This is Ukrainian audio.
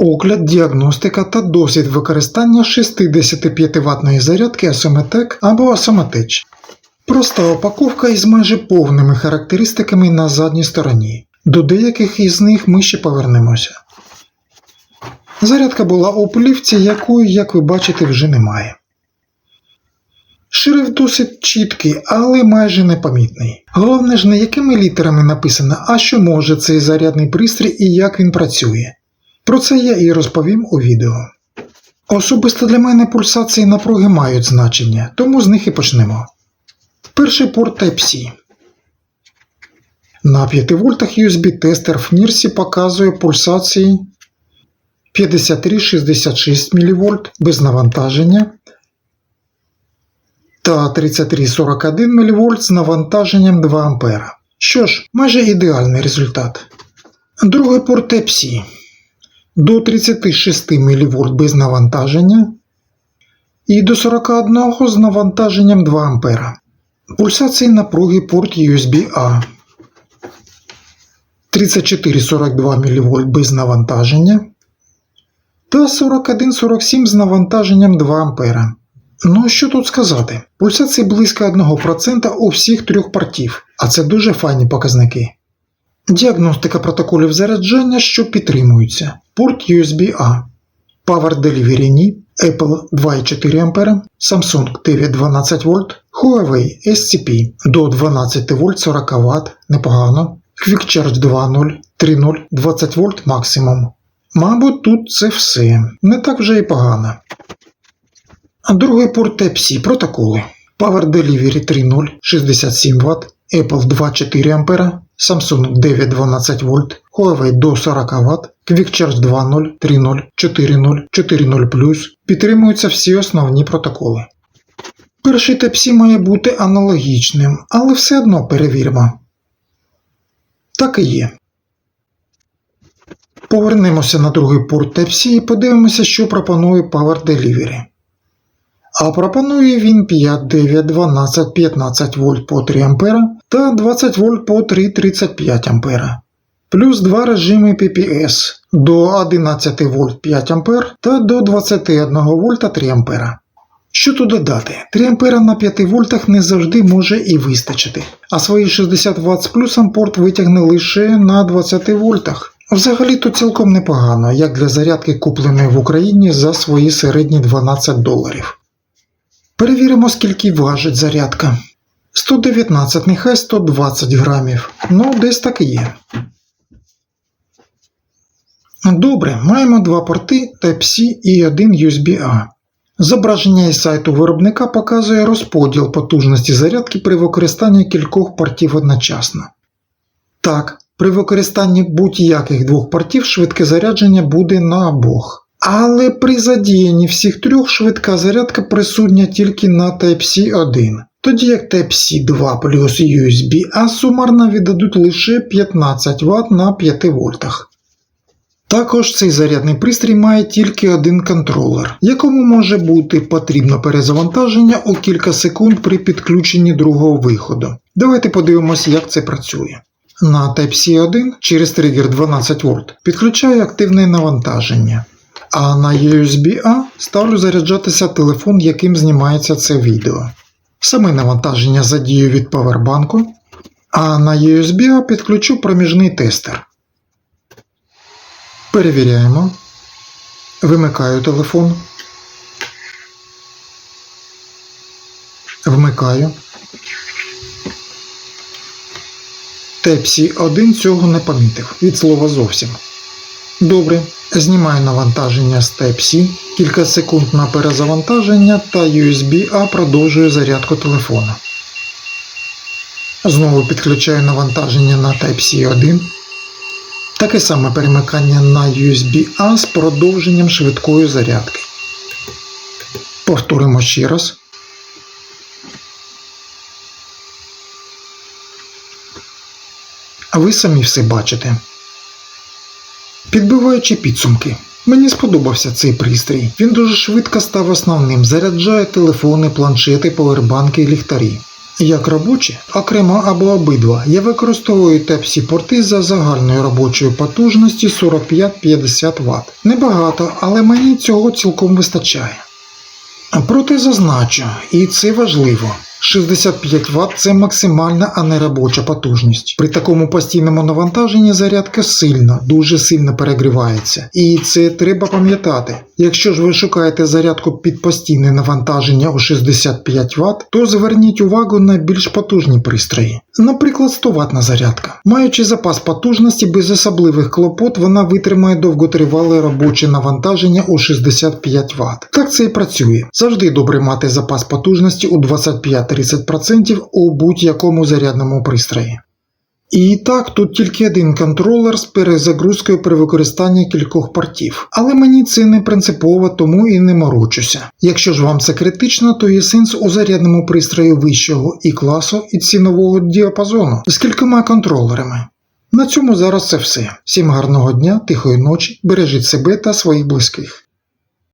Огляд, діагностика та досвід використання 65 ватної зарядки Asometec або Asomatech. Проста упаковка із майже повними характеристиками на задній стороні. До деяких із них ми ще повернемося. Зарядка була у плівці, якої, як ви бачите, вже немає. Шрифт досить чіткий, але майже непомітний. Головне ж не якими літерами написано, а що може цей зарядний пристрій і як він працює. Про це я і розповім у відео. Особисто для мене пульсації напруги мають значення, тому з них і почнемо. Перший порт Type-C. На 5 вольтах USB-тестер в NIRSі показує пульсації 53,66 мВ без навантаження та 33,41 мВ з навантаженням 2 А. Що ж, майже ідеальний результат. Другий порт Type-C до 36 мВ без навантаження і до 41 з навантаженням 2 А. Пульсації напруги порт USB-A 34,42 мВ без навантаження та 41,47 з навантаженням 2 А. Ну, що тут сказати? Пульсації близько 1% у всіх трьох портів, а це дуже файні показники. Діагностика протоколів заряджання, що підтримуються. Порт USB-A, Power Delivery Ni, Apple 2,4 А, Samsung TV 12 В, Huawei SCP до 12 В 40 Вт, непогано, Quick Charge 2.0, 3.0, 20 В максимум. Мабуть, тут це все. Не так вже і погано. Другий порт Type-C протоколи. Power Delivery 3.0 67 Вт, Apple 2,4 А, Samsung 912 В, Huawei до 40 Вт, Quick Charge 2.0, 3.0, 4.0, 4.0 підтримуються всі основні протоколи. Перший Type-C має бути аналогічним, але все одно перевіримо. Так і є. Повернемося на другий порт Type-C і подивимося, що пропонує Power Delivery. А пропонує він 5, 9, 12, 15 вольт по 3 А та 20 вольт по 3,35 А. Плюс два режими PPS до 11 вольт 5 А та до 21 вольта 3 А. Що тут додати? 3 А на 5 вольтах не завжди може і вистачити, а свої 60 Вт з плюсом порт витягне лише на 20 вольтах. Взагалі-то цілком непогано, як для зарядки купленої в Україні за свої середні 12 доларів. Перевіримо, скільки важить зарядка. 119, нехай 120 грамів. Ну, десь так і є. Добре, маємо два порти Type-C і один USB-A. Зображення із сайту виробника показує розподіл потужності зарядки при використанні кількох портів одночасно. Так, при використанні будь-яких двох портів швидке зарядження буде на обох. Але при задіянні всіх трьох швидка зарядка присутня тільки на Type-C 1, тоді як Type-C 2 плюс USB-A сумарно віддадуть лише 15 Вт на 5 вольтах. Також цей зарядний пристрій має тільки один контролер, якому може бути потрібно перезавантаження у кілька секунд при підключенні другого виходу. Давайте подивимося, як це працює. На Type-C 1 через тригер 12 В підключаю активне навантаження. А на USB-A ставлю заряджатися телефон, яким знімається це відео. Саме навантаження задію від павербанку, а на USB-A підключу проміжний тестер. Перевіряємо. Вимикаю телефон. Вмикаю. Type-C 1 цього не помітив від слова зовсім. Добре, знімаю навантаження з Type-C, кілька секунд на перезавантаження та USB-A продовжую зарядку телефона. Знову підключаю навантаження на Type-C 1. Таке саме перемикання на USB-A з продовженням швидкої зарядки. Повторимо ще раз. А ви самі все бачите. Підбиваючи підсумки, мені сподобався цей пристрій. Він дуже швидко став основним, заряджає телефони, планшети, повербанки і ліхтарі. Як робочі, окремо або обидва, я використовую Type-C порти за загальною робочою потужності 45-50 Вт. Небагато, але мені цього цілком вистачає. Проте зазначу, і це важливо. 65 Вт це максимальна, а не робоча потужність. При такому постійному навантаженні зарядка сильно, дуже сильно перегрівається. І це треба пам'ятати. Якщо ж ви шукаєте зарядку під постійне навантаження у 65 Вт, то зверніть увагу на більш потужні пристрої. Наприклад, 100 ватна зарядка. Маючи запас потужності без особливих клопот, вона витримає довготривале робоче навантаження у 65 Вт. Так це і працює. Завжди добре мати запас потужності у 25-30% у будь-якому зарядному пристрої. І так, тут тільки один контролер з перезагрузкою при використанні кількох портів. Але мені це не принципово, тому і не морочуся. Якщо ж вам це критично, то є сенс у зарядному пристрої вищого і класу і цінового діапазону з кількома контролерами. На цьому зараз це все. Всім гарного дня, тихої ночі, бережіть себе та своїх близьких.